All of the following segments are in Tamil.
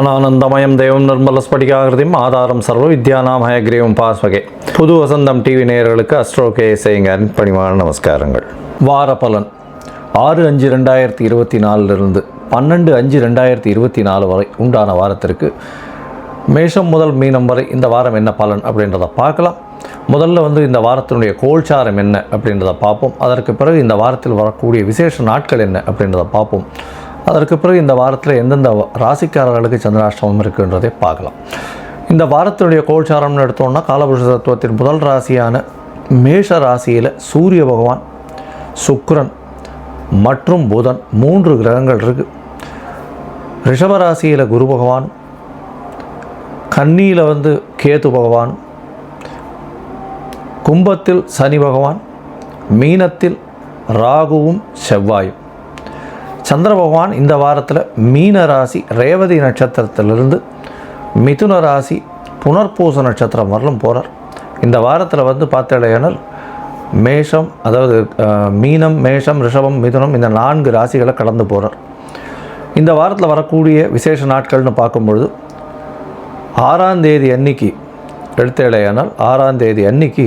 ஞானானந்தமயம் நிர்மல ஸ்படிகாகிருதியும் ஆதாரம் சர்வ வித்யானாம் ஹயக்ரீவம் பாஸ்வகே புது வசந்தம் டிவி நேயர்களுக்கு அஸ்ட்ரோ கே செய்யுங்க பணிவான நமஸ்காரங்கள். வார பலன் ஆறு அஞ்சு ரெண்டாயிரத்தி இருபத்தி நாலுலேருந்து பன்னெண்டு அஞ்சு ரெண்டாயிரத்தி இருபத்தி நாலு வரை உண்டான வாரத்திற்கு மேஷம் முதல் மீனம் வரை இந்த வாரம் என்ன பலன் அப்படின்றத பார்க்கலாம். முதல்ல வந்து இந்த வாரத்தினுடைய கோல்சாரம் என்ன அப்படின்றத பார்ப்போம். அதற்கு பிறகு இந்த வாரத்தில் வரக்கூடிய விசேஷ நாட்கள் என்ன அப்படின்றத பார்ப்போம். அதற்கு பிறகு இந்த வாரத்தில் எந்தெந்த ராசிக்காரர்களுக்கு சந்திராஷ்டமம் இருக்குன்றதை பார்க்கலாம். இந்த வாரத்தினுடைய கோல்சாரம்னு எடுத்தோம்னா காலபுருஷ தத்துவத்தின் முதல் ராசியான மேஷ ராசியில் சூரிய பகவான் சுக்ரன் மற்றும் புதன் மூன்று கிரகங்கள் இருக்குது ரிஷபராசியில் குரு பகவான் கன்னியில் வந்து கேது பகவான் கும்பத்தில் சனி பகவான் மீனத்தில் ராகுவும் செவ்வாயும். சந்திர பகவான் இந்த வாரத்தில் மீன ராசி ரேவதி நட்சத்திரத்திலிருந்து மிதுன ராசி புனர்பூச நட்சத்திரம் வரலும் போகிறார் இந்த வாரத்தில் வந்து பார்த்தேனால் மேஷம் அதாவது மீனம் மேஷம் ரிஷபம் மிதுனம் இந்த நான்கு ராசிகளை கடந்து போகிறார் இந்த வாரத்தில் வரக்கூடிய விசேஷ நாட்கள்னு பார்க்கும்பொழுது ஆறாம் தேதி அன்னைக்கு எடுத்தேலையானால் ஆறாம் தேதி அன்னைக்கு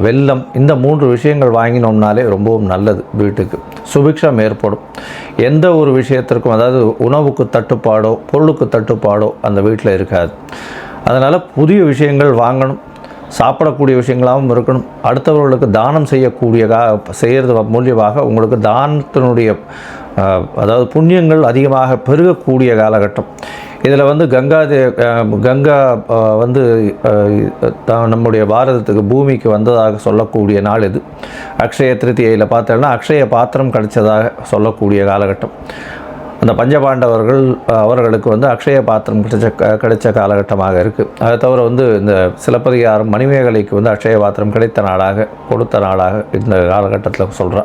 வெள்ளம் இந்த மூன்று விஷயங்கள் வாங்கினோம்னாலே ரொம்பவும் நல்லது வீட்டுக்கு. சுபிக்ஷம் ஏற்படும். எந்த ஒரு விஷயத்திற்கும் அதாவது உணவுக்கு தட்டுப்பாடோ பொருளுக்கு தட்டுப்பாடோ அந்த வீட்டில் இருக்காது. அதனால் புதிய விஷயங்கள் வாங்கணும். சாப்பிடக்கூடிய விஷயங்களாகவும் இருக்கணும். அடுத்தவர்களுக்கு தானம் செய்யக்கூடியதாக செய்கிறது மூலியமாக உங்களுக்கு தானத்தினுடைய அதாவது புண்ணியங்கள் அதிகமாக பெருகக்கூடிய காலகட்டம். இதில் வந்து கங்கா தே கங்கா வந்து தான் நம்முடைய பாரதத்துக்கு பூமிக்கு வந்ததாக சொல்லக்கூடிய நாள் இது. அக்ஷய திருத்தியையில் பார்த்தோம்னா அக்ஷய பாத்திரம் கிடைச்சதாக சொல்லக்கூடிய காலகட்டம். அந்த பஞ்சபாண்டவர்கள் அவர்களுக்கு வந்து அக்ஷய பாத்திரம் கிடைச்ச க- கிடைச்ச காலகட்டமாக இருக்குது அதை தவிர வந்து இந்த சிலப்பதிகாரம் மணிமேகலைக்கு வந்து அக்ஷய பாத்திரம் கிடைத்த நாளாக கொடுத்த நாளாக இந்த காலகட்டத்தில் சொல்கிறேன்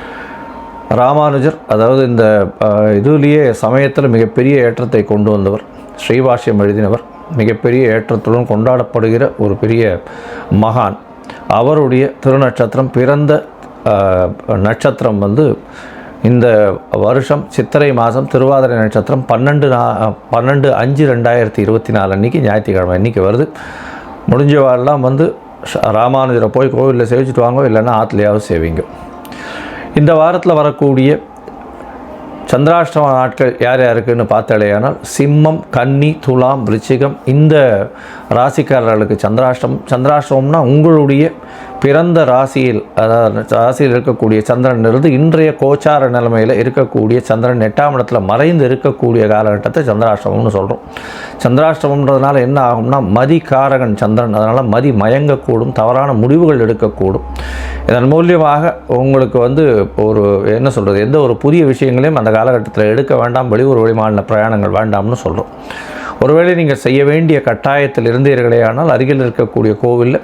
ராமானுஜர் அதாவது இந்த இதுலேயே சமயத்தில் மிகப்பெரிய ஏற்றத்தை கொண்டு வந்தவர் ஸ்ரீபாஷ்யம் எழுதினவர் மிகப்பெரிய ஏற்றத்துடன் கொண்டாடப்படுகிற ஒரு பெரிய மகான். அவருடைய திருநட்சத்திரம் பிறந்த நட்சத்திரம் வந்து இந்த வருஷம் சித்திரை மாதம் திருவாதிரை நட்சத்திரம் பன்னெண்டு நா பன்னெண்டு அஞ்சு ரெண்டாயிரத்தி இருபத்தி நாலு அன்றைக்கி ஞாயிற்றுக்கிழமை அன்றைக்கி வருது. முடிஞ்சவாரெல்லாம் வந்து ராமானுஜரை போய் கோவிலில் சேவிச்சுட்டு வாங்க இல்லைன்னா ஆற்றுலையாவது சேவிங்க. இந்த வாரத்தில் வரக்கூடிய சந்திராஷ்டம நாட்கள் யார் யாருக்குன்னு பார்த்தாலேயானால் சிம்மம் கன்னி துலாம் ரிச்சிகம் இந்த ராசிக்காரர்களுக்கு சந்திராஷ்டம் சந்திராஷ்டமம்னா உங்களுடைய பிறந்த ராசியில் அதாவது ராசியில் இருக்கக்கூடிய சந்திரன் இருந்து இன்றைய கோச்சார நிலைமையில் இருக்கக்கூடிய சந்திரன் எட்டாம் இடத்துல மறைந்து இருக்கக்கூடிய காலகட்டத்தை சந்திராஷ்டமம்னு சொல்கிறோம் சந்திராஷ்டமம்ன்றதுனால என்ன ஆகும்னா மதி காரகன் சந்திரன் அதனால் மதி மயங்கக்கூடும் தவறான முடிவுகள் எடுக்கக்கூடும். இதன் மூலியமாக உங்களுக்கு வந்து ஒரு என்ன சொல்கிறது எந்த ஒரு புதிய விஷயங்களையும் அந்த காலகட்டத்தில் எடுக்க வேண்டாம் வெளியூர் வெளிமாநில பிரயாணங்கள் வேண்டாம்னு சொல்கிறோம் ஒருவேளை நீங்கள் செய்ய வேண்டிய கட்டாயத்தில் இருந்தீர்களே ஆனால் அருகில் இருக்கக்கூடிய கோவிலில்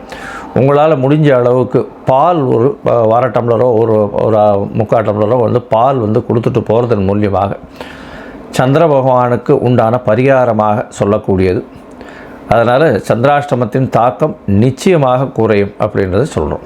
உங்களால் முடிஞ்ச அளவுக்கு பால் ஒரு வர டம்ளரோ ஒரு ஒரு முக்கால் டம்ளரோ வந்து பால் வந்து கொடுத்துட்டு போகிறதன் மூலியமாக சந்திர பகவானுக்கு உண்டான பரிகாரமாக சொல்லக்கூடியது. அதனால் சந்திராஷ்டமத்தின் தாக்கம் நிச்சயமாக குறையும் அப்படின்றத சொல்கிறோம்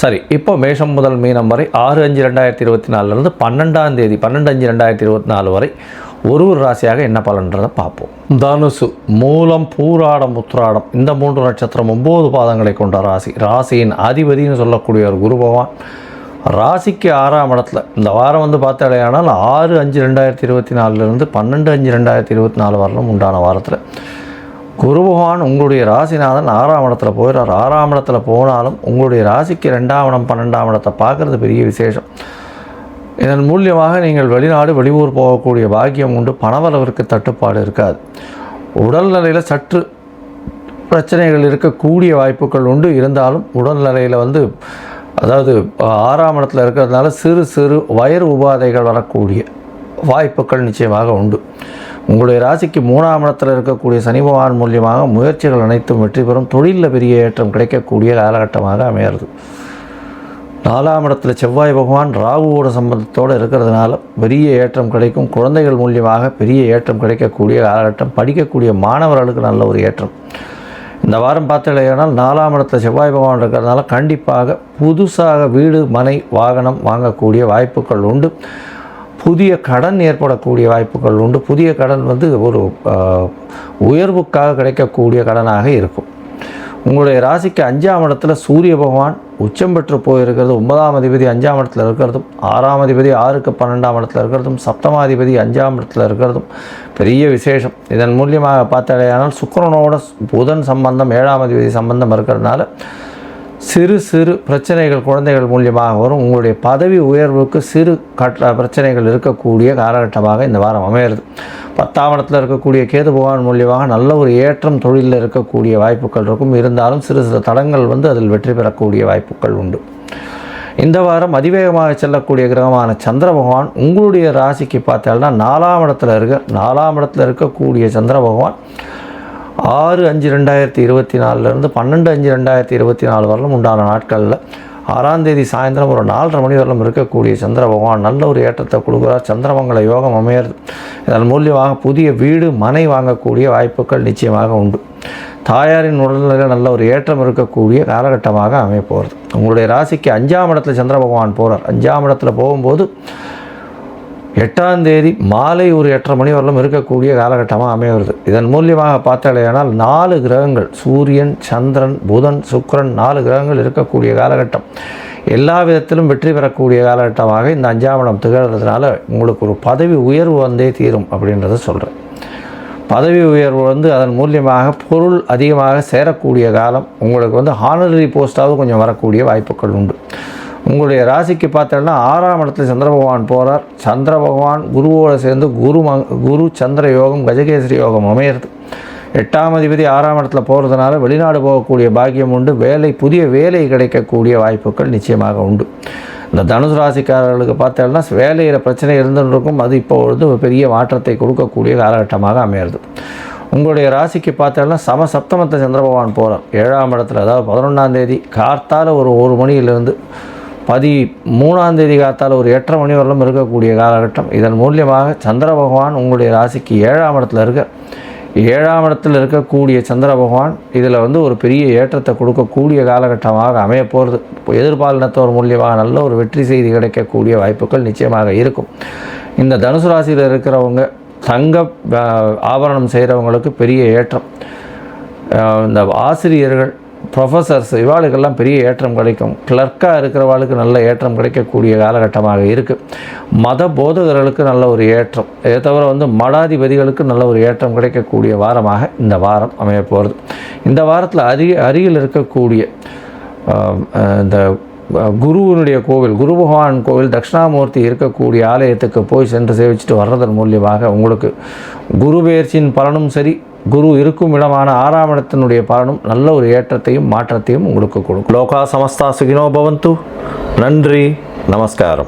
சரி இப்போ மேஷம் முதல் மீனம் வரை ஆறு அஞ்சு ரெண்டாயிரத்தி இருபத்தி நாலுலேருந்து பன்னெண்டாம் தேதி பன்னெண்டு அஞ்சு ரெண்டாயிரத்தி இருபத்தி நாலு வரை ஒரு ஒரு ராசியாக என்ன பலன்றதை பார்ப்போம். தனுசு மூலம் பூராடம் உத்ராடம் இந்த மூன்று நட்சத்திரம் ஒம்பது பாதங்களை கொண்ட ராசி. ராசியின் அதிபதினு சொல்லக்கூடிய ஒரு குரு பகவான். ராசிக்கு ஆறாம் இடத்துல. இந்த வாரம் வந்து பார்த்தாலேயானால் ஆறு அஞ்சு ரெண்டாயிரத்தி இருபத்தி நாலுலேருந்து பன்னெண்டு அஞ்சு ரெண்டாயிரத்தி இருபத்தி நாலு வரலும் உண்டான வாரத்தில். குரு பகவான் உங்களுடைய ராசிநாதன் ஆறாம் இடத்துல போயிடுறார். ஆறாம் இடத்துல போனாலும் உங்களுடைய ராசிக்கு ரெண்டாம் இடம் பன்னெண்டாம் இடத்தை பார்க்குறது பெரிய விசேஷம். இதன் மூலியமாக நீங்கள் வெளிநாடு வெளியூர் போகக்கூடிய பாக்கியம் உண்டு. பணவரவிற்கு தட்டுப்பாடு இருக்காது. உடல்நிலையில் சற்று பிரச்சனைகள் இருக்கக்கூடிய வாய்ப்புகள் உண்டு. இருந்தாலும் உடல்நிலையில் வந்து அதாவது ஆறாம் இடத்துல இருக்கிறதுனால சிறு சிறு வயிறு உபாதைகள் வரக்கூடிய வாய்ப்புகள் நிச்சயமாக உண்டு. உங்களுடைய ராசிக்கு மூணாம் இடத்தில் இருக்கக்கூடிய சனி பகவான் மூலியமாக முயற்சிகள் அனைத்தும் வெற்றி பெறும். தொழிலில் பெரிய ஏற்றம் கிடைக்கக்கூடிய காலகட்டமாக அமையிறது நாலாம் இடத்துல செவ்வாய் பகவான் ராகுவோட சம்பந்தத்தோடு இருக்கிறதுனால பெரிய ஏற்றம் கிடைக்கும். குழந்தைகள் மூலியமாக பெரிய ஏற்றம் கிடைக்கக்கூடிய காலகட்டம். படிக்கக்கூடிய மாணவர்களுக்கு நல்ல ஒரு ஏற்றம். இந்த வாரம் பார்த்தீங்கன்னா நாலாம் இடத்துல செவ்வாய் பகவான் இருக்கிறதுனால கண்டிப்பாக புதுசாக வீடு மனை வாகனம் வாங்கக்கூடிய வாய்ப்புகள் உண்டு. புதிய கடன் ஏற்படக்கூடிய வாய்ப்புகள் உண்டு. புதிய கடன் வந்து ஒரு உயர்வுக்காக கிடைக்கக்கூடிய கடனாக இருக்கும். உங்களுடைய ராசிக்கு அஞ்சாம் இடத்துல சூரிய பகவான் உச்சம் பெற்று போயிருக்கிறது. ஒன்பதாம் அதிபதி அஞ்சாம் இடத்துல இருக்கிறதும் ஆறாம் அதிபதி ஆறுக்கு பன்னெண்டாம் இடத்துல இருக்கிறதும் சப்தமாதிபதி அஞ்சாம் இடத்துல இருக்கிறதும் பெரிய விசேஷம். இதன் மூலியமாக பார்த்தாலேயானால் சுக்கரனோட புதன் சம்பந்தம் ஏழாம் அதிபதி சம்பந்தம் இருக்கிறதுனால சிறு சிறு பிரச்சனைகள் குழந்தைகள் மூலியமாக வரும். உங்களுடைய பதவி உயர்வுக்கு சிறு கட்ட பிரச்சனைகள் இருக்கக்கூடிய காலகட்டமாக இந்த வாரம் அமையிறது பத்தாம் இடத்தில் இருக்கக்கூடிய கேது பகவான் மூலியமாக நல்ல ஒரு ஏற்றம் தொழிலில் இருக்கக்கூடிய வாய்ப்புகள் இருக்கும். இருந்தாலும் சிறு சிறு தடங்கள் வந்து அதில் வெற்றி பெறக்கூடிய வாய்ப்புகள் உண்டு. இந்த வாரம் அதிவேகமாக செல்லக்கூடிய கிரகமான சந்திர பகவான் உங்களுடைய ராசிக்கு பார்த்தீங்கன்னா நாலாம் இடத்துல இருக்க நாலாம் இடத்துல இருக்கக்கூடிய சந்திர பகவான் ஆறு அஞ்சு ரெண்டாயிரத்தி இருபத்தி நாலுலேருந்து பன்னெண்டு அஞ்சு ரெண்டாயிரத்தி இருபத்தி நாலு வரலும் உண்டான நாட்களில் ஆறாம் தேதி சாயந்தரம் ஒரு நாலரை மணி வரலும் இருக்கக்கூடிய சந்திர பகவான் நல்ல ஒரு ஏற்றத்தை கொடுக்குறார். சந்திரமங்கல யோகம் அமையிறது. இதன் மூலியமாக புதிய வீடு மனை வாங்கக்கூடிய வாய்ப்புகள் நிச்சயமாக உண்டு. தாயாரின் உடல்நிலையில் நல்ல ஒரு ஏற்றம் இருக்கக்கூடிய காலகட்டமாக அமைய போகிறது உங்களுடைய ராசிக்கு அஞ்சாம் இடத்துல சந்திர பகவான் போகிறார் அஞ்சாம் இடத்துல போகும்போது எட்டாம் தேதி மாலை ஒரு எட்டரை மணி வரலும் இருக்கக்கூடிய காலகட்டமாக அமையவருது இதன் மூலியமாக பார்த்தாலேயானால் நாலு கிரகங்கள் சூரியன் சந்திரன் புதன் சுக்கரன் நாலு கிரகங்கள் இருக்கக்கூடிய காலகட்டம். எல்லா விதத்திலும் வெற்றி பெறக்கூடிய காலகட்டமாக இந்த அஞ்சாம் இடம் திகழ்கிறதுனால உங்களுக்கு ஒரு பதவி உயர்வு வந்தே தீரும் அப்படின்றத சொல்கிறேன் பதவி உயர்வு வந்து அதன் மூலியமாக பொருள் அதிகமாக சேரக்கூடிய காலம் உங்களுக்கு வந்து ஹானரரி போஸ்ட்டாவது கொஞ்சம் வரக்கூடிய வாய்ப்புகள் உண்டு. உங்களுடைய ராசிக்கு பார்த்தோம்னா ஆறாம் இடத்துல சந்திர பகவான் போகிறார் சந்திர பகவான் குருவோடு சேர்ந்து குரு ம குரு சந்திர யோகம் கஜகேசரி யோகம் அமையிறது. எட்டாம் அதிபதி ஆறாம் இடத்துல போகிறதுனால வெளிநாடு போகக்கூடிய பாக்கியம் உண்டு. வேலை புதிய வேலை கிடைக்கக்கூடிய வாய்ப்புகள் நிச்சயமாக உண்டு. இந்த தனுசு ராசிக்காரர்களுக்கு பார்த்தோம்னா வேலையில் பிரச்சனை இருந்துருக்கும். இருக்கும் அது இப்போ வந்து பெரிய மாற்றத்தை கொடுக்கக்கூடிய காலகட்டமாக அமையிறது. உங்களுடைய ராசிக்கு பார்த்தோம்னா சம சப்தமத்தை சந்திர பகவான் போகிறார் ஏழாம் இடத்துல அதாவது பதினொன்றாம் தேதி கார்த்தால் ஒரு ஒரு மணியிலிருந்து பதி மூணாம் தேதி காத்தால் ஒரு எட்டரை மணி வரலும் இருக்கக்கூடிய காலகட்டம். இதன் மூலியமாக சந்திர பகவான் உங்களுடைய ராசிக்கு ஏழாம் இடத்துல இருக்க ஏழாம் இடத்தில் இருக்கக்கூடிய சந்திர பகவான் இதில் வந்து ஒரு பெரிய ஏற்றத்தை கொடுக்கக்கூடிய காலகட்டமாக அமைய போகிறது எதிர்பாலினத்தோர் மூலியமாக நல்ல ஒரு வெற்றி செய்தி கிடைக்கக்கூடிய வாய்ப்புகள் நிச்சயமாக இருக்கும். இந்த தனுசு ராசியில் இருக்கிறவங்க தங்க ஆபரணம் செய்கிறவங்களுக்கு பெரிய ஏற்றம். இந்த ஆசிரியர்கள் ப்ரொஃபஸர்ஸ் இவாளுக்கெல்லாம் பெரிய ஏற்றம் கிடைக்கும். கிளர்க்காக இருக்கிறவாளுக்கு நல்ல ஏற்றம் கிடைக்கக்கூடிய காலகட்டமாக இருக்குது மத போதகர்களுக்கு நல்ல ஒரு ஏற்றம். இதை தவிர வந்து மடாதிபதிகளுக்கு நல்ல ஒரு ஏற்றம் கிடைக்கக்கூடிய வாரமாக இந்த வாரம் அமைய போகிறது இந்த வாரத்தில் அருகி அருகில் இருக்கக்கூடிய இந்த குருவினுடைய கோவில் குரு பகவான் கோவில் தட்சிணாமூர்த்தி இருக்கக்கூடிய ஆலயத்துக்கு போய் சென்று சேவிச்சுட்டு வர்றதன் மூலியமாக உங்களுக்கு குரு பெயர்ச்சியின் பலனும் சரி குரு இருக்கும் இடமான ஆறாம் இடத்தினுடைய பலனும் நல்ல ஒரு ஏற்றத்தையும் மாற்றத்தையும் உங்களுக்கு கொடுக்கும். லோகா சமஸ்தா சுகினோ பவந்து. நன்றி நமஸ்காரம்.